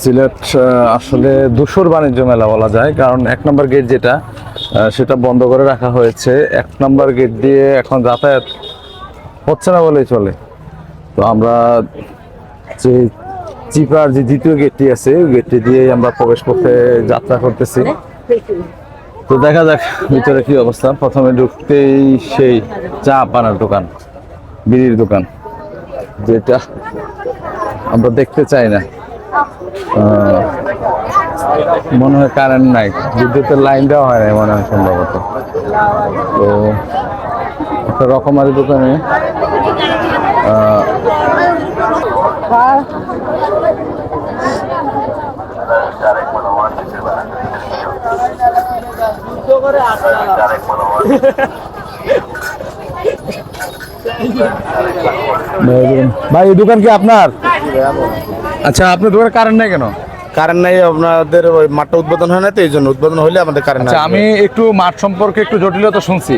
সিলেট আসলে দুশোর বাণিজ্য মেলা বলা যায়, কারণ এক নম্বর গেট যেটা সেটা বন্ধ করে রাখা হয়েছে। এক নম্বর গেট দিয়ে এখন যাতায়াত হচ্ছে না বলেই চলে। তো আমরা যে চিপার যে দ্বিতীয় গেটটি আছে, ওই গেটটি দিয়ে আমরা প্রবেশ করতে যাত্রা করতেছি। তো দেখা যাক ভিতরে কি অবস্থা। প্রথমে ঢুকতেই সেই চা পানার দোকান, বিড়ির দোকান, যেটা আমরা দেখতে চাই না। মনে হয় কারেন্ট নাই। বিদ্যুতের লাইন দেওয়া হয় না মনে হয় সম্ভবত। তো একটা রকমারি দোকানে ভাই দোকান কি আপনার? আচ্ছা আপনার দোকানে কারেন্ট নাই কেন? কারেন্ট নাই আপনাদের ওই মাঠটা উদ্বোধন হয় না তো এই জন্য উদ্বোধন হলে আমাদের কারেন্ট আচ্ছা আমি একটু মাঠ সম্পর্কে একটু জটিলতা শুনছি।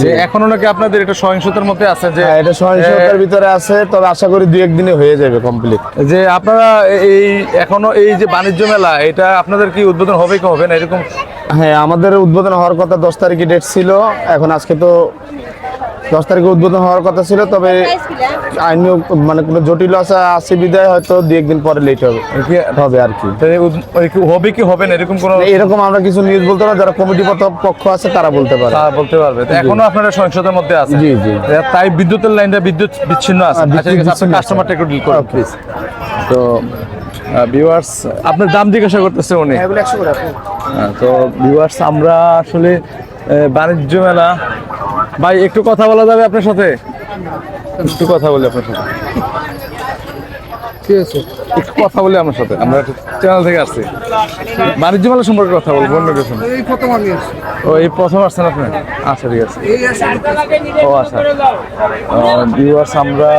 যে এখনও নাকি আপনাদের এটা সহিংসতার মধ্যে আছে যে হ্যাঁ এটা সহিংসতার ভিতরে আছে তবে আশা করি দুই একদিনে হয়ে যাবে কমপ্লিট যে আপনারা এই এখনও এই যে বাণিজ্য মেলা এটা আপনাদের কি উদ্বোধন হবে কি হবে না এরকম? হ্যাঁ আমাদের উদ্বোধন হওয়ার কথা দশ তারিখে ডেট ছিল এখন আজকে তো দশ তারিখে উদ্বোধন হওয়ার কথা ছিল তবে আইনি মানে কোনো জটিল আছে আছে বিদায় হয়তো দুই একদিন পরে লেট হবে। হবে আর কি। হবে কি হবে না এরকম কোনো এরকম আমরা কিছু নিউজ বলতে পারব যারা কমিটি পক্ষ আছে তারা বলতে পারে। তা বলতে পারবে। তো এখনও আপনারা সহিংসতার মধ্যে আছে জি, জি। তাই বিদ্যুতের লাইনটা বিদ্যুৎ বিচ্ছিন্ন আছে। হ্যাঁ, আচ্ছা। কাস্টমারটা একটু ডিল করুন প্লিজ তো ভিউয়ার্স আপনার দাম জিজ্ঞাসা করতেছে উনি। হ্যাঁ, তো ভিউয়ার্স আমরা আসলে বাণিজ্য মেলা ভাই একটু কথা বলা যাবে আপনার সাথে? একটু কথা বলি আপনার সাথে। ঠিক আছে। একটু কথা বলি আমার সাথে। আমরা চ্যানেল থেকে আসছি। বাণিজ্য মেলা সম্পর্কে কথা বলব অন্য কিছু এই প্রথম আমি ও এই প্রথম আসছেন আপনি? আচ্ছা ঠিক আছে। ও আচ্ছা। ভিউয়ার্স আমরা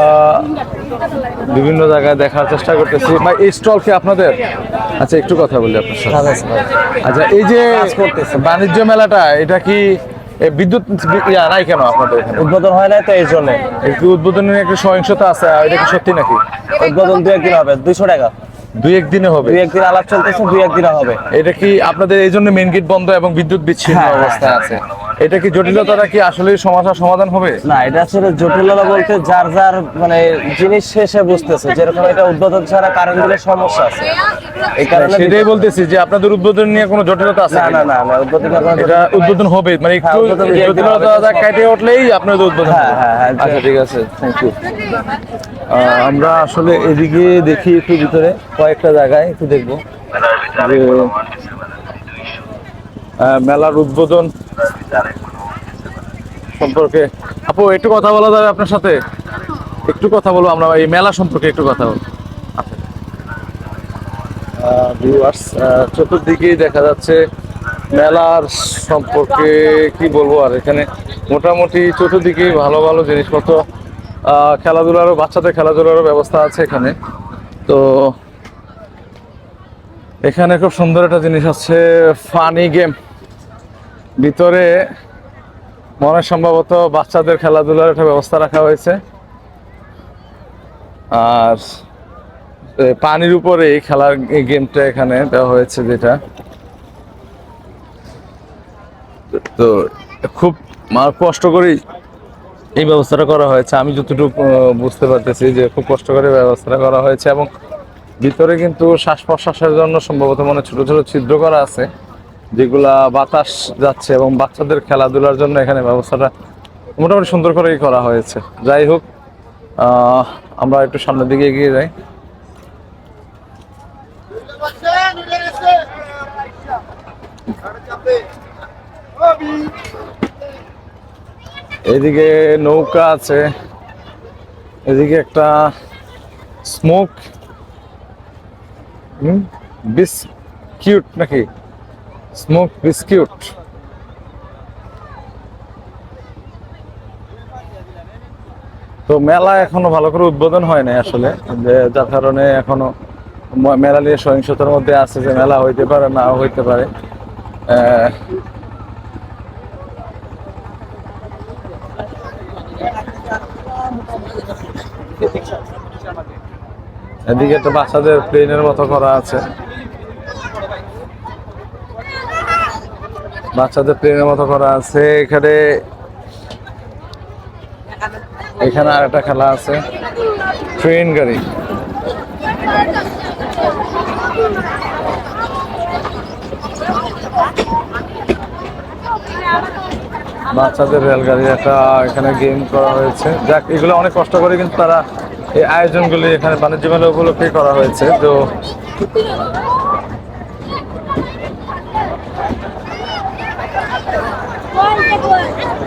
বিভিন্ন জায়গায় দেখার চেষ্টা করতেছি। ভাই এই স্টল কি আপনাদের? আচ্ছা একটু কথা বলি আপনার সাথে। আচ্ছা এই যে বাণিজ্য মেলাটা এটা কি বিদ্যুৎ নাই কেন আপনাদের উদ্বোধন হয় নাই তো এই জন্য। একটু উদ্বোধনের একটা সহিংসতা আছে এটা কি সত্যি নাকি? উদ্বোধন দুই একদিন হবে দুইশো টাকা। দুই একদিনে হবে? দুই একদিন আলাপ চলতেছে দুই একদিনে হবে। এটা কি আপনাদের এই জন্য মেন গেট বন্ধ এবং বিদ্যুৎ বিচ্ছিন্ন হ্যাঁ, হ্যাঁ, অবস্থায় আছে? এটা কি জটিলতাটা কি আসলে সমস্যার সমাধান হবে? না এটা আসলে জটিলতা বলতে যার যার মানে জিনিস শেষে বুঝতেছে। যেরকম এটা উদ্বোধন ছাড়া কারেন্ট দিলে সমস্যা আছে। এই কারণে সেটাই বলতেছি যে আপনাদের উদ্বোধন নিয়ে কোনো জটিলতা আছে না না না উদ্বোধন এটা উদ্বোধন হবে মানে একটু হ্যাঁ, হবে। জটিলতা কাটে উঠলেই আপনাদের উদ্বোধন হ্যাঁ, হ্যাঁ, হ্যাঁ, আচ্ছা ঠিক আছে থ্যাংক ইউ আমরা আসলে এদিকে দেখি একটু ভিতরে কয়েকটা জায়গায় একটু দেখব যে মেলার উদ্বোধন সম্পর্কে। আপু, একটু কথা বলা যাবে আপনার সাথে? একটু কথা বলব আমরা এই মেলা সম্পর্কে একটু কথা বলব ভিউয়ার্স চতুর্দিকেই দেখা যাচ্ছে মেলার সম্পর্কে কি বলব আর এখানে মোটামুটি চতুর্দিকেই ভালো ভালো জিনিসপত্র খেলাধুলারও, বাচ্চাদের খেলাধুলারও ব্যবস্থা আছে এখানে। তো এখানে খুব সুন্দর একটা জিনিস আছে ফানি গেম ভিতরে মনে সম্ভবত বাচ্চাদের খেলাধুলার একটা ব্যবস্থা রাখা হয়েছে। আর পানির উপরে এই খেলার গেমটা এখানে দেওয়া হয়েছে যেটা। তো খুব কষ্ট করেই এই ব্যবস্থাটা করা হয়েছে। আমি যতটুকু বুঝতে পারতেছি যে খুব কষ্ট করে ব্যবস্থাটা করা হয়েছে এবং ভিতরে কিন্তু শ্বাস প্রশ্বাসের জন্য সম্ভবত মনে ছোট ছোট ছিদ্র করা আছে। যেগুলা বাতাস যাচ্ছে এবং বাচ্চাদের খেলাধুলার জন্য এখানে ব্যবস্থাটা মোটামুটি সুন্দর করেই করা হয়েছে। যাই হোক আমরা একটু সামনের দিকে এগিয়ে যাই। এদিকে নৌকা আছে, এদিকে একটা স্মোক বিস্কিউট নাকি? স্মোক বিস্কিউট তো মেলা এখনও ভালো করে উদ্বোধন হয় নাই আসলে, যে যার কারণে এখনও মেলা নিয়ে সহিংসতার মধ্যে আছে যে মেলা হইতে পারে না হইতে পারে। এদিকে তো বাচ্চাদের প্লেনের মতো করা আছে। বাচ্চাদের প্লেনের মতো করা আছে। এখানে এখানে আর একটা খেলা আছে। ট্রেন গাড়ি। বাচ্চাদের রেলগাড়ি একটা এখানে গেম করা হয়েছে। যাক, এগুলো অনেক কষ্ট করে কিন্তু তারা এই আয়োজনগুলি এখানে বাণিজ্য মেলা উপলক্ষে করা হয়েছে। তো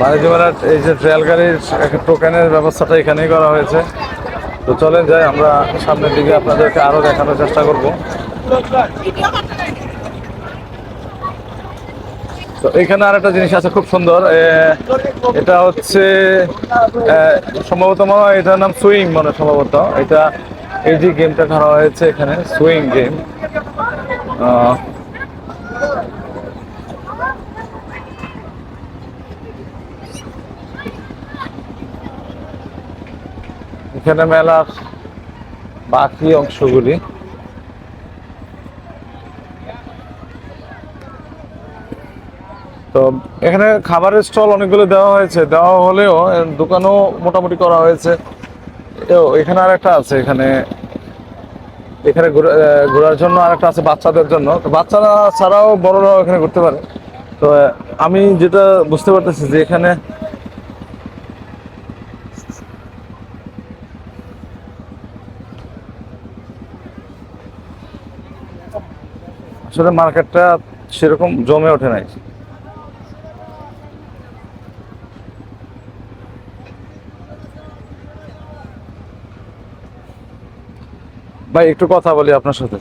বাণিজ্য মেলার এই যে রেলগাড়ির একটা টোকেনের ব্যবস্থাটা এখানেই করা হয়েছে। তো চলেন যাই, আমরা সামনের দিকে আপনাদেরকে আরও দেখানোর চেষ্টা করব। তো এখানে আর একটা জিনিস আছে খুব সুন্দর এটা হচ্ছে সম্ভবত মনে হয় এটার নাম সুইং মনে সম্ভবত। এটা এই যে গেমটা করা হয়েছে এখানে, সুইং গেম এখানে মেলার বাকি অংশগুলি। তো এখানে খাবারের স্টল অনেকগুলো দেওয়া হয়েছে। দেওয়া হলেও দোকানও মোটামুটি করা হয়েছে। এখানে আর একটা আছে এখানে। এখানে ঘোরা- ঘোরার জন্য আর একটা আছে বাচ্চাদের জন্য। তো বাচ্চারা ছাড়াও বড়রাও এখানে ঘুরতে পারে। তো আমি যেটা বুঝতে পারতেছি যে এখানে আসলে মার্কেটটা সেরকম জমে ওঠে নাই। ভাই একটু কথা বলি আপনার সাথে।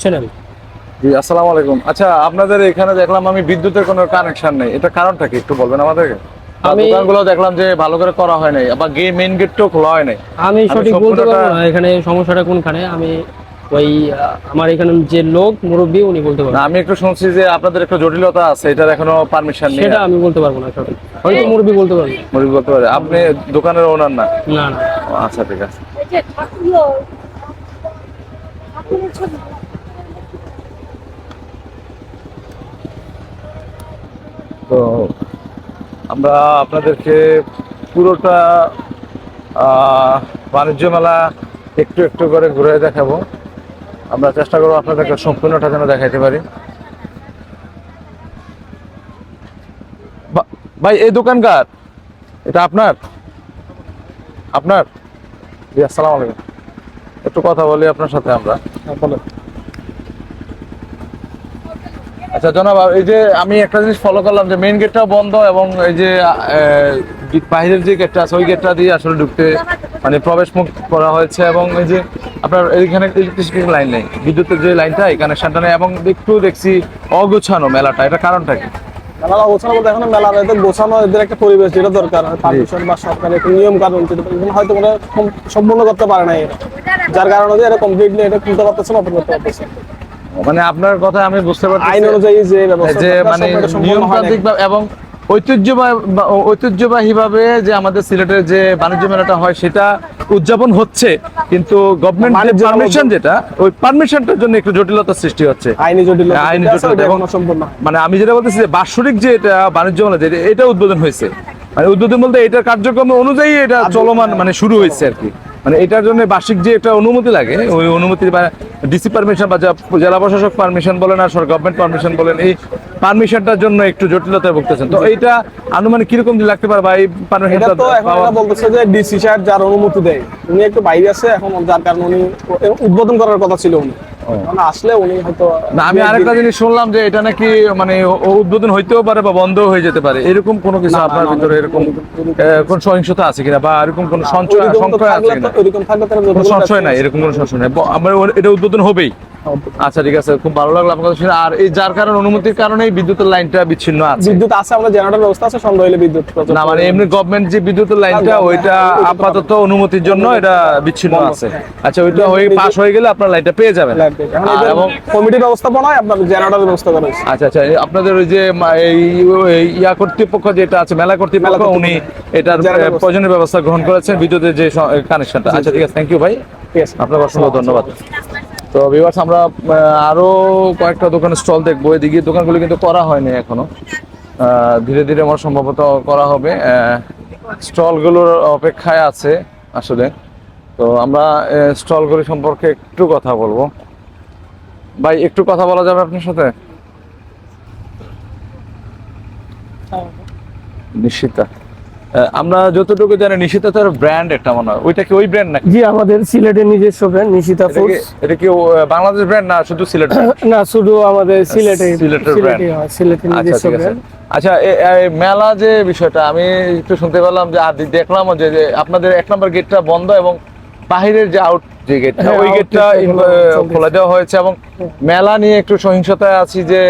চ্যানেল জি আসসালামু আলাইকুম। আচ্ছা আপনাদের এখানে দেখলাম আমি বিদ্যুতের কোনো কানেকশন নেই। এটা কারণটা কি? একটু বলবেন আমাদেরকে? আমি- দোকানগুলো দেখলাম যে ভালো করে করা হয় নাই আবার গে মেইন গেটটাও খোলা হয় নাই। আমি সঠিক বলতে পারব না এখানে সমস্যাটা কোনখানে? আমি ওই আমার এখানে যে লোক মুরব্বী উনি বলতে না পারবেন আমি একটু শুনছি যে আপনাদের একটু জটিলতা আছে এটার এখনও পারমিশন নেই। সেটা আমি বলতে পারব না সঠিক। হয়তো মুরব্বী বলতে পারবে। মরিব বলতে পারে। আপনি দোকানের ওনার না? না না। আচ্ছা ঠিক আছে। তো আমরা আপনাদেরকে পুরোটা বাণিজ্য মেলা একটু একটু করে ঘুরে দেখাবো। আমরা চেষ্টা করব আপনাদেরকে সম্পূর্ণটা যেন দেখাইতে পারি। ভাই, এই দোকানকার এটা আপনার? আপনার? জি, আসসালামু আলাইকুম। একটু কথা বলি আপনার সাথে আমরা। আচ্ছা জনাব এই যে আমি একটা জিনিস ফলো করলাম যে মেইন গেটটা বন্ধ এবং এই যে আহ, বাইরের যে গেটটা আছে ওই গেটটা দিয়ে আসলে ঢুকতে মানে প্রবেশ মুখ করা হয়েছে এবং এই যে আপনার এইখানে ইলেকট্রিসিটি লাইন নেই বিদ্যুতের যে লাইনটা এই কানেকশনটা নেই এবং একটু দেখছি অগোছানো মেলাটা এটা কারণটা কি মেলা গোছানো বলতে এখন মেলা এদের গোছানো এদের একটা পরিবেশ যেটা দরকার পারমিশন বা সরকারের একটা নিয়ম কানুন যেটা হয়তো কোনো সম্পূর্ণ করতে পারে না এরা যার কারণে এটা কমপ্লিটলি এটা খুলতে পারতেছে না ওপেন করতে পারতেছে। মানে আপনার কথা আমি বুঝতে পারছি আইন অনুযায়ী যে ব্যবস্থা যে মানে হয়। নিয়মতান্ত্রিক এবং ঐতিহ্যবাহী ভাবে যে আমাদের সিলেটের যে বাণিজ্য মেলাটা হয় সেটা উদযাপন হচ্ছে। কিন্তু গভর্নমেন্ট পারমিশন যেটা ওই পারমিশনটার জন্য একটু জটিলতা সৃষ্টি হচ্ছে। আইনি জটিল আইনি জটিলতা। এবং মানে আমি যেটা বলতেছি যে বাৎসরিক যে এটা বাণিজ্য মেলা যেটা এটা উদ্বোধন হয়েছে। মানে উদ্বোধন বলতে এটার কার্যক্রম অনুযায়ী এটা চলমান মানে শুরু হয়েছে আর কি। মানে এটার জন্য বার্ষিক যে একটা অনুমতি লাগে ওই অনুমতি বা ডিসি পারমিশন বা জেলা প্রশাসক পারমিশন বলেন আর গভর্নমেন্ট পারমিশন বলেন এই পারমিশনটার জন্য একটু জটিলতায় ভুগতেছেন। তো এইটা আনুমানিক কীরকম দিন লাগতে পারে বা এই এটা পারমিশনটা তো এখন পাওয়া- বলতেছে যে ডিসি সাহেব যার অনুমতি দেয় উনি একটু বাইরে আছে এখন যার কারণে উনি উদ্বোধন করার কথা ছিল উনি। আসলে উনি হয়তো না আমি আরেকটা জিনিস শুনলাম যে এটা নাকি মানে উদ্বোধন হইতেও পারে বা বন্ধ হয়ে যেতে পারে। এরকম কোনো কিছু আপনার ভিতরে এরকম কোন সহিংসতা আছে কিনা বা এরকম কোন সঞ্চয় সংখ্যা আছে কিনা? সংশয় নাই এরকম কোনো সংশয় নাই। আমার এটা উদ্বোধন হবেই। আচ্ছা ঠিক আছে খুব ভালো লাগল আপনার শুনে আর এই যার কারণে অনুমতির কারণেই বিদ্যুতের লাইনটা বিচ্ছিন্ন আছে। বিদ্যুৎ আছে আমাদের জেনারেটর ব্যবস্থা আছে সন্ধ্যা হলে বিদ্যুৎ না মানে এমনি গভর্নমেন্ট যে বিদ্যুতের লাইনটা হ্যাঁ, ওইটা হ্যাঁ, আপাতত অনুমতির জন্য এটা বিচ্ছিন্ন আছে। হ্যাঁ। আচ্ছা ওইটা হয়ে পাস হয়ে গেলে আপনার লাইনটা পেয়ে যাবেন। এবং কমিটির ব্যবস্থাপনায় আপনার জেনারেটর ব্যবস্থা করা হয়েছে। আচ্ছা আচ্ছা আপনাদের ওই যে এই ইয়া কর্তৃপক্ষ যেটা আছে মেলা কর্তৃপক্ষ উনি এটার প্রয়োজনীয় ব্যবস্থা গ্রহণ করেছেন বিদ্যুতের যে কানেকশনটা আচ্ছা ঠিক আছে থ্যাংক ইউ ভাই। আপনাকে অসংখ্য ধন্যবাদ। তো ভিউয়ার্স আমরা আহ, আরও কয়েকটা দোকানের স্টল দেখব। এদিকে দোকানগুলো কিন্তু করা হয়নি এখনও। আহ, ধীরে ধীরে আমার সম্ভবত করা হবে। স্টলগুলোর অপেক্ষায় আছে আসলে। তো আমরা স্টলগুলি সম্পর্কে একটু কথা বলব। ভাই একটু কথা বলা যাবে আপনার সাথে? নিশ্চিতা আহ, আমরা যতটুকু জানি নিশ্চিতা তার ব্র্যান্ড একটা মনে হয়। ওইটা কি ওই ব্র্যান্ড নাকি? জি আমাদের সিলেটের নিজস্ব ব্র্যান্ড নিশিতা এটা ফুডস এটা কি বাংলাদেশ ব্র্যান্ড না শুধু সিলেট না শুধু আমাদের সিলেটে সিলেটের brand। সিলেটে হয় সিলেটের আচ্ছা নিজস্ব ব্র্যান্ড আচ্ছা মেলা যে বিষয়টা আমি একটু শুনতে পেলাম যে আর দেখলাম যে আপনাদের এক নম্বর গেটটা বন্ধ এবং বাহিরের যে আউট যে গেটটা হ্যাঁ, ওই গেটটা খোলা খোলা দেওয়া হয়েছে এবং মেলা নিয়ে একটু সহিংসতায় আছি যে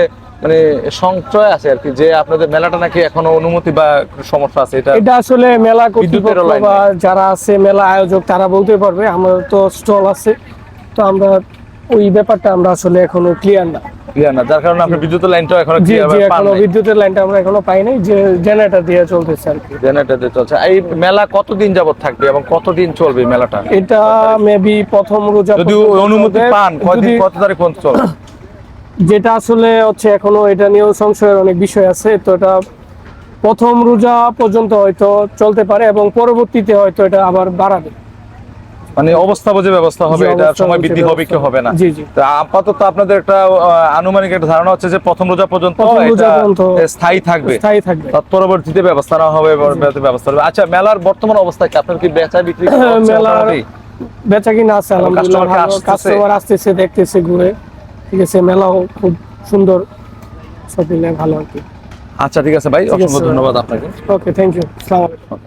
মানে সংশয় আছে আর কি যে আপনাদের মেলাটা নাকি এখনও অনুমতি বা সমস্যা আছে এটা এটা আসলে মেলা কর্তৃপক্ষ বা যারা আছে মেলা আয়োজক তারা বলতে পারবে আমাদের তো স্টল আছে তো আমরা ওই ব্যাপারটা আমরা আসলে এখনও ক্লিয়ার না। ক্লিয়ার না যার কারণে আপনি বিদ্যুতের লাইনটা এখনও ক্লিয়ার জি এখনও বিদ্যুতের লাইনটা আমরা এখনও পাই নাই যে জেনারেটর দিয়ে চলতেছে আর কি। জেনারেটর চলছে। এই মেলা কতদিন যাবত থাকবে এবং কতদিন চলবে মেলাটা? এটা মেবি প্রথম রোজা যদি অনুমতি পান কত তারিখ পর্যন্ত চলবে? যেটা আসলে হচ্ছে এখনও এটা নিয়েও সংশয়ের অনেক বিষয় আছে তো এটা প্রথম রোজা পর্যন্ত হয়তো চলতে পারে এবং পরবর্তীতে হয়তো এটা আবার বাড়াবে। মানে অবস্থা বুঝে ব্যবস্থা হবে এটা সময় বৃদ্ধি হবে কি হবে না? জি, জি। তো আপাতত আপনাদের একটা আনুমানিক একটা ধারণা হচ্ছে যে প্রথম রোজা পর্যন্ত স্থায়ী থাকবে। স্থায়ী থাকবে। তৎপরবর্তীতে ব্যবস্থা না হবে ব্যবস্থা হবে। আচ্ছা মেলার বর্তমান অবস্থা কি? আপনার কি বেচা বিক্রি মেলার? বেচা কিনা আছে আলহামদুলিল্লাহ? কাস্টমার আসতেছে দেখতেছে ঘুরে। ঠিক আছে মেলাও খুব সুন্দর সব মিলে ভালো আর কি। আচ্ছা ঠিক আছে ভাই অসংখ্য ধন্যবাদ আপনাকে। ওকে থ্যাংক ইউ আসসালামু আলাইকুম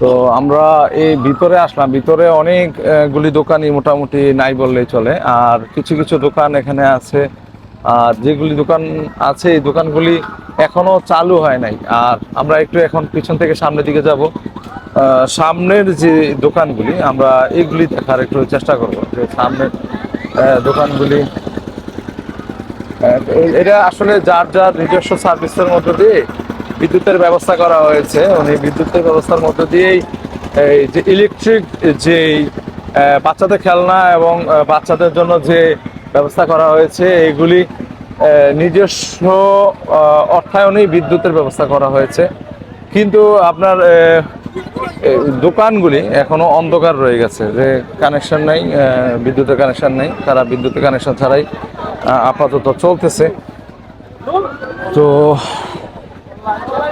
তো আমরা এই ভিতরে আসলাম ভিতরে অনেক আহ, গুলি দোকানই মোটামুটি নাই বললেই চলে আর কিছু কিছু দোকান এখানে আছে আর যেগুলি দোকান আছে এই দোকানগুলি এখনও চালু হয় নাই আর আমরা একটু এখন পিছন থেকে সামনের দিকে যাব। সামনের যে দোকানগুলি আমরা এগুলি দেখার একটু চেষ্টা করব যে সামনের দোকানগুলি। এটা আসলে যার যার নিজস্ব সার্ভিসের মধ্য দিয়ে বিদ্যুতের ব্যবস্থা করা হয়েছে, উনি বিদ্যুতের ব্যবস্থার মধ্য দিয়েই এই যে ইলেকট্রিক যে বাচ্চাদের খেলনা এবং বাচ্চাদের জন্য যে ব্যবস্থা করা হয়েছে, এগুলি নিজস্ব অর্থায়নেই বিদ্যুতের ব্যবস্থা করা হয়েছে। কিন্তু আপনার দোকানগুলি এখনও অন্ধকার রয়ে গেছে যে কানেকশন নেই বিদ্যুতের কানেকশন নেই তারা বিদ্যুতের কানেকশন ছাড়াই আপাতত চলতেছে। তো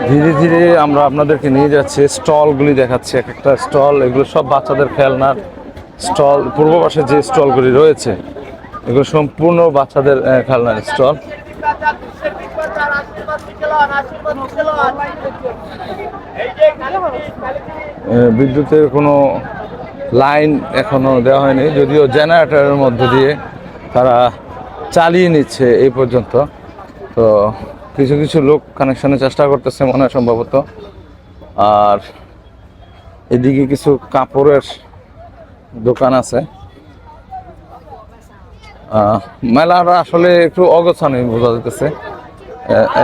ধীরে ধীরে আমরা আপনাদেরকে নিয়ে যাচ্ছি স্টলগুলি দেখাচ্ছি এক একটা স্টল এগুলো সব বাচ্চাদের খেলনার স্টল পূর্ব পাশে যে স্টলগুলি রয়েছে এগুলো সম্পূর্ণ বাচ্চাদের খেলনার স্টল। আহ, বিদ্যুতের কোনো লাইন এখনও দেওয়া হয়নি যদিও জেনারেটরের মধ্যে দিয়ে তারা চালিয়ে নিচ্ছে এই পর্যন্ত। তো কিছু কিছু লোক কানেকশনের চেষ্টা করতেছে মনে হয় সম্ভবত। আর এদিকে কিছু কাপড়ের দোকান আছে। মেলাটা আসলে একটু অগোছানি বোঝা যেতেছে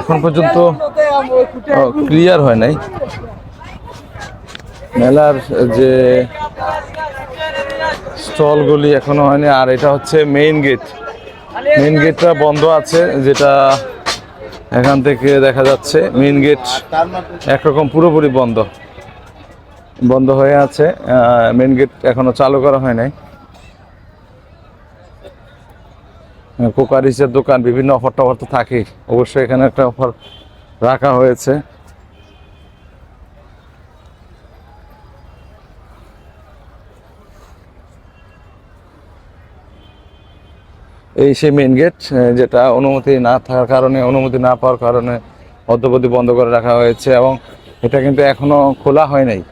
এখন পর্যন্ত ক্লিয়ার হয় নাই। মেলার যে স্টলগুলি এখনও হয়নি, আর এটা হচ্ছে মেইন গেট মেইন গেটটা বন্ধ আছে, যেটা এখান থেকে দেখা যাচ্ছে। মেইন গেট একরকম পুরোপুরি বন্ধ। বন্ধ হয়ে আছে মেইন গেট এখনও চালু করা হয় নাই। কোকারিসের দোকান, বিভিন্ন অফার টফার তো থাকেই। অবশ্যই এখানে একটা অফার রাখা হয়েছে। এই সেই মেইন গেট যেটা অনুমতি না থাকার কারণে, অনুমতি না পাওয়ার কারণে অদ্যবধি বন্ধ করে রাখা হয়েছে এবং এটা কিন্তু এখনও খোলা হয় নাই।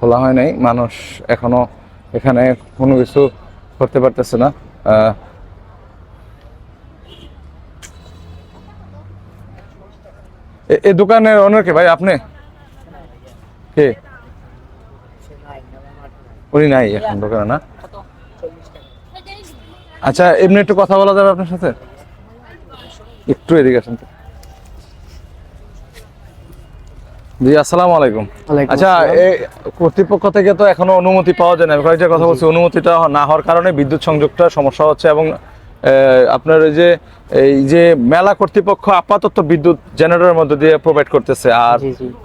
খোলা হয় নাই। মানুষ এখনও এখানে কোনো কিছু করতে পারতেছে না। এ- দোকানের ওনার কে ভাই? আপনি? কে? উনি নাই এখন দোকানে, না? আচ্ছা এমনি একটু কথা বলা যাবে আপনার সাথে? একটু এদিকে আসেন তো। জি আসসালামু আলাইকুম। আচ্ছা কর্তৃপক্ষ থেকে তো এখনও অনুমতি পাওয়া যায় না। আমি কয়েকটা কথা বলছি অনুমতিটা না হওয়ার কারণে বিদ্যুৎ সংযোগটা সমস্যা হচ্ছে এবং আপনার এই যে এই যে মেলা কর্তৃপক্ষ আপাতত বিদ্যুৎ জেনারেটরের মধ্যে দিয়ে প্রোভাইড করতেছে। আর।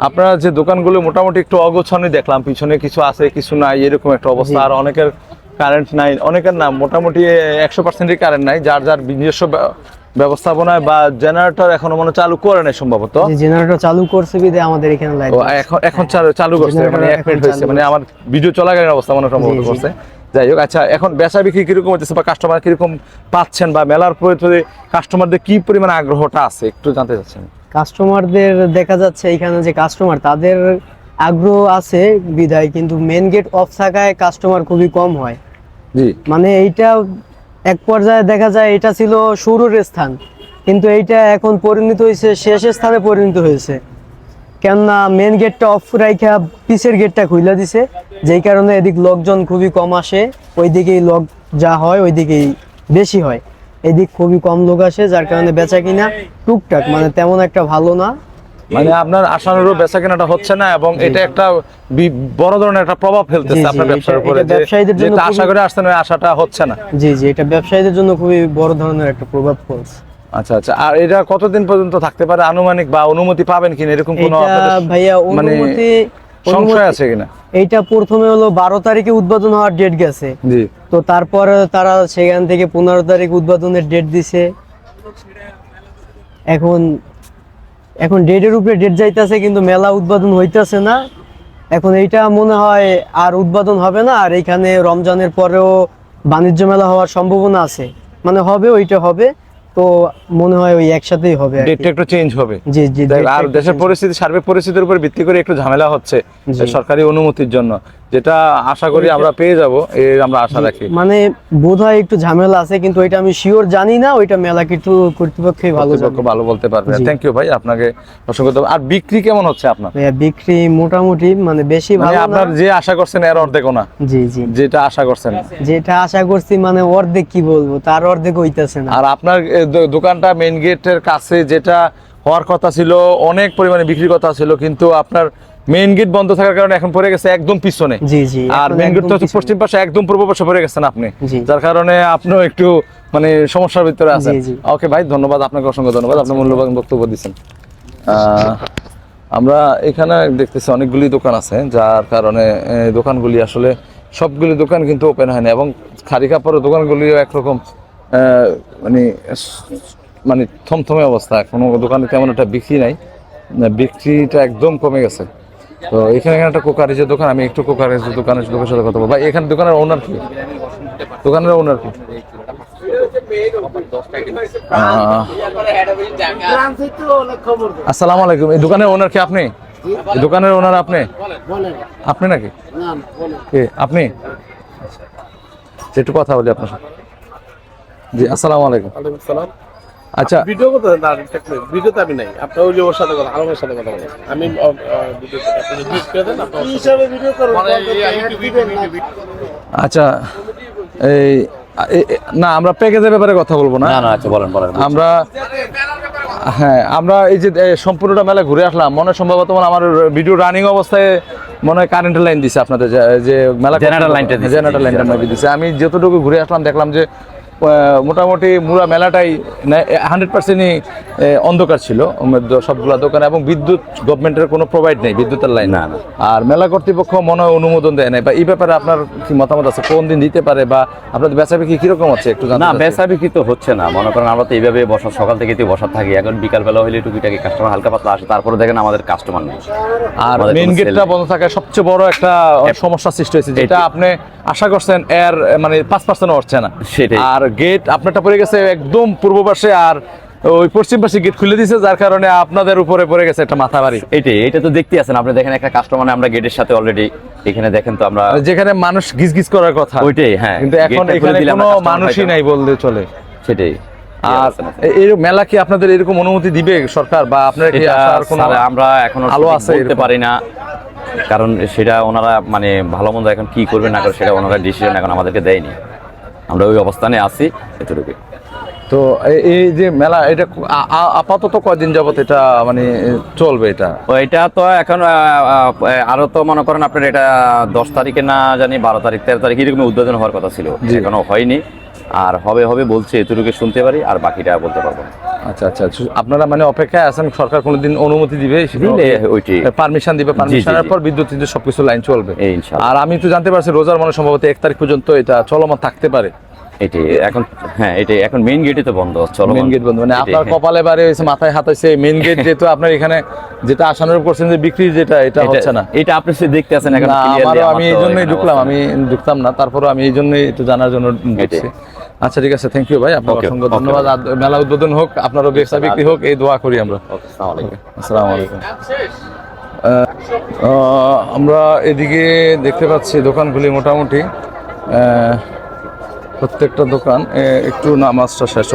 আপনারা যে দোকানগুলো মোটামুটি একটু অগোছনই দেখলাম পিছনে কিছু আছে কিছু নাই এরকম একটা অবস্থা। আর অনেকের কারেন্ট নাই। অনেকের না মোটামুটি একশো পার্সেন্টই কারেন্ট নাই। যার যার নিজস্ব ব্য- ব্যবস্থাপনায় বা জেনারেটর এখনও মনে চালু করে নাই সম্ভবত। জেনারেটর চালু করছে বিদে আমাদের এখানে লাইট এখন এখন চালু করছে মানে এক মিনিট হয়েছে। মানে আমার ভিডিও চলাকালীন অবস্থা মনে সম্ভবত। করছে। যাই হোক আচ্ছা এখন বেচা বিক্রি কীরকম হচ্ছে বা কাস্টমার কীরকম পাচ্ছেন বা মেলার প্রতি কাস্টমারদের কি পরিমাণ আগ্রহটা আছে একটু জানতে চাচ্ছেন। কাস্টমারদের দেখা যাচ্ছে এখানে যে কাস্টমার তাদের আগ্রহ আছে বিদায় কিন্তু মেন গেট অফ থাকায় কাস্টমার খুবই কম হয়। মানে এইটা এক পর্যায়ে দেখা যায় এটা ছিল শুরুর স্থান, কিন্তু এইটা এখন পরিণত হয়েছে, শেষ স্থানে পরিণত হয়েছে। কেননা মেন গেটটা অফ রাইখা পিসের গেটটা খুইলা দিছে, যেই কারণে এদিক লোকজন খুবই কম আসে ওই দিকেই লোক যা হয় ওই দিকেই বেশি হয়। এদিক খুবই কম লোক আসে, যার কারণে বেচা কিনা টুকটাক মানে তেমন একটা ভালো না। মানে আপনার আশানুরূপ বেচা কেনাটা হচ্ছে না এবং এটা একটা বড় ধরনের একটা প্রভাব ফেলতেছে আপনার ব্যবসার উপরে ব্যবসায়ীদের জন্য আশা করে আসছেন ওই আশাটা হচ্ছে না। জি জি এটা ব্যবসায়ীদের জন্য খুবই বড় ধরনের একটা প্রভাব পড়ছে আচ্ছা আচ্ছা আর এটা কতদিন পর্যন্ত থাকতে পারে? আনুমানিক বা অনুমতি পাবেন কিনা? এরকম কোনো ভাইয়া মানে অনুমতি সংশয় আছে কিনা? এইটা প্রথমে হলো বারো তারিখে উদ্বোধন হওয়ার ডেট গেছে। তো তারপর তারা সেখান থেকে পনেরো তারিখ উদ্বোধনের ডেট দিছে। এখন এখন ডেটের উপরে ডেট যাইতেছে কিন্তু মেলা উদ্বোধন হইতেছে না। এখন এইটা মনে হয় আর উদ্বোধন হবে না আর এইখানে রমজানের পরেও বাণিজ্য মেলা হওয়ার সম্ভাবনা আছে। মানে হবে ওইটা হবে। তো মনে হয় ওই একসাথেই হবে ডেটটা একটু চেঞ্জ হবে। জি জি আর দেশের পরিস্থিতি সার্বিক পরিস্থিতির উপর ভিত্তি করে একটু ঝামেলা হচ্ছে সরকারি অনুমতির জন্য। যেটা আশা করি আমরা পেয়ে যাব এর আমরা আশা রাখি। মানে বোধ হয় একটু ঝামেলা আছে কিন্তু ওইটা আমি শিওর জানি না ওইটা মেলা কিছু কর্তৃপক্ষই ভালো ভালো বলতে পারবে। থ্যাংক ইউ ভাই আপনাকে অসংখ্য ধন্যবাদ। আর বিক্রি কেমন হচ্ছে আপনার? বিক্রি মোটামুটি মানে বেশি মানে ভালো আপনার যে আশা করছেন এর অর্ধেকও না? জি জি। যেটা আশা করছেন। যেটা আশা করছি মানে অর্ধেক কি বলব তার অর্ধেক হইতেছে না। আর আপনার দোকানটা মেইন গেটের কাছে যেটা হওয়ার কথা ছিল অনেক পরিমাণে বিক্রির কথা ছিল কিন্তু আপনার মেইন গেট বন্ধ থাকার কারণে এখন পড়ে গেছে একদম পিছনে। জি জি আর মেইন গেট তো হচ্ছে পশ্চিম পাশে একদম পূর্ব পাশে পড়ে গেছেন আপনি। যার কারণে আপনিও একটু মানে সমস্যার ভিতরে আছেন। ওকে ভাই ধন্যবাদ আপনাকে অসংখ্য ধন্যবাদ। আপনি মূল্যবান বক্তব্য দিচ্ছেন। আমরা এখানে দেখতেছি অনেকগুলি দোকান আছে যার কারণে দোকানগুলি আসলে সবগুলি দোকান কিন্তু ওপেন হয় না এবং খালি কাপড়ের দোকানগুলিও একরকম মানে মানে থমথমে অবস্থা। কোনো দোকানে তেমন একটা বিক্রি নাই। বিক্রিটা একদম কমে গেছে। তো এখানে এখানে একটা কোকারিজের দোকান আমি একটু কোকারিজের দোকানের লোকের সাথে কথা বলব। ভাই এখানে দোকানের ওনার কি? দোকানের ওনার কি? আসসালামু আলাইকুম। এই দোকানের ওনার কি আপনি? এই দোকানের ওনার আপনি? আপনি নাকি? কে? আপনি? আচ্ছা, একটু কথা বলি আপনার সাথে। জি আসসালামু আলাইকুম। সালাম আচ্ছা। ভিডিও করতে না ভিডিওতে আমি নাই। আপনার ওই যে ওর সাথে কথা আলমের সাথে কথা বলেন আমি আচ্ছা এই না আমরা প্যাকেজের ব্যাপারে কথা বলব না। না না আচ্ছা বলেন বলেন আমরা হ্যাঁ আমরা এই যে সম্পূর্ণটা মেলা ঘুরে আসলাম মনে সম্ভবত আমার ভিডিও রানিং অবস্থায় মনে হয় কারেন্টের লাইন দিছে আপনাদের যে- মেলা Generator লাইনটা দিছে, জেনারেটর লাইনটা দিছে। আমি যতটুকু ঘুরে আসলাম দেখলাম যে মোটামুটি মুরা মেলাটাই হান্ড্রেড পার্সেন্টই অন্ধকার ছিল। সবগুলা দোকান এবং বিদ্যুৎ গভর্নমেন্টের কোনো প্রোভাইড নেই বিদ্যুতের লাইন না। আর মেলা কর্তৃপক্ষ মনে অনুমোদন দেয় নাই। বা এই ব্যাপারে আপনার কি মতামত আছে? কোন দিন দিতে পারে বা আপনাদের বেচা বিক্রি কীরকম আছে একটু না। বেচা বিক্রি তো হচ্ছে না। মনে করেন আমরা তো এইভাবে বসা সকাল থেকে তো বসা থাকি। এখন বিকালবেলা হলে টুকিটাকি কাস্টমার হালকা পাতলা আসে। তারপরে দেখেন আমাদের কাস্টমার নেই। আর কোনো গেটটা বন্ধ থাকায় সবচেয়ে বড় একটা সমস্যা সৃষ্টি হয়েছে যেটা আপনি আশা করছেন এর মানে পাঁচ পার্সেন্ট হচ্ছে না। সেটাই। আর গেট আপনারটা পড়ে গেছে একদম পূর্ব পাশে আর ওই পশ্চিম পাশে গেট খুলে দিয়েছে যার কারণে আপনাদের উপরে পড়ে গেছে একটা মাথা বাড়ি। এটাই এটা তো দেখতে আছেন আপনি। দেখেন একটা কাস্টমার আমরা গেটের সাথে অলরেডি এখানে দেখেন তো আমরা যেখানে মানুষ গিজ গিজ করার কথা। ওইটাই হ্যাঁ কিন্তু এখন এখানে কোনো মানুষই নাই বললে চলে। সেটাই। আর এই মেলা কি আপনাদের এরকম অনুমতি দিবে সরকার বা আপনারা কি আসার কোনো আমরা এখনও আলো আছে বলতে পারি না। কারণ সেটা ওনারা মানে ভালো মন্দ এখন কি করবে না করবে সেটা ওনারা ডিসিশন এখন আমাদেরকে দেয়নি। আমরা ওই অবস্থানে আছি এতটুকু তো এই- যে মেলা এটা আপাতত কয়দিন যাবত এটা মানে চলবে এটা? এটা তো এখন আরও তো মনে করেন আপনার এটা দশ তারিখে না জানি বারো তারিখ তেরো তারিখ এরকম উদ্বোধন হওয়ার কথা ছিল। এখনও হয়নি। আর হবে হবে বলছে এতটুকু শুনতে পারি আর বাকিটা বলতে পারব না। আচ্ছা আচ্ছা আচ্ছা। আপনারা মানে অপেক্ষায় আছেন সরকার কোনোদিন অনুমতি দিবে দিলে ওইটি। পারমিশন দিবে পারমিশনের পর বিদ্যুৎ সবকিছু লাইন চলবে। আর আমি তো জানতে পারছি রোজার মানে সম্ভবত এক তারিখ পর্যন্ত এটা চলমান থাকতে পারে। এটি এখন হ্যাঁ এটাই এখন মেইন গেটই তো বন্ধ চলো মেন গেট বন্ধ মানে আপনার হ্যাঁ। কপালে বারে হয়েছে মাথায় হাত হয়েছে মেন গেট যেহেতু আপনার এখানে যেটা আসানোর করছেন যে বিক্রি যেটা এটা এটা- হচ্ছে না। এটা আপনি সে দেখতে আছেন এখন আমারও আমি এই জন্যই ঢুকলাম আমি ঢুকতাম না তারপরও আমি এই জন্যই একটু জানার জন্য ঢুকছি। আচ্ছা ঠিক আছে থ্যাংক ইউ ভাই আপনার অসংখ্য ধন্যবাদ। মেলা উদ্বোধন হোক আপনারও ব্যবসা বিক্রি হোক এই দোয়া করি আমরা। আসসালামু আলাইকুম। আমরা এদিকে দেখতে পাচ্ছি দোকানগুলি মোটামুটি। আহ, প্রত্যেকটা দোকান একটু নামাজটা শেষ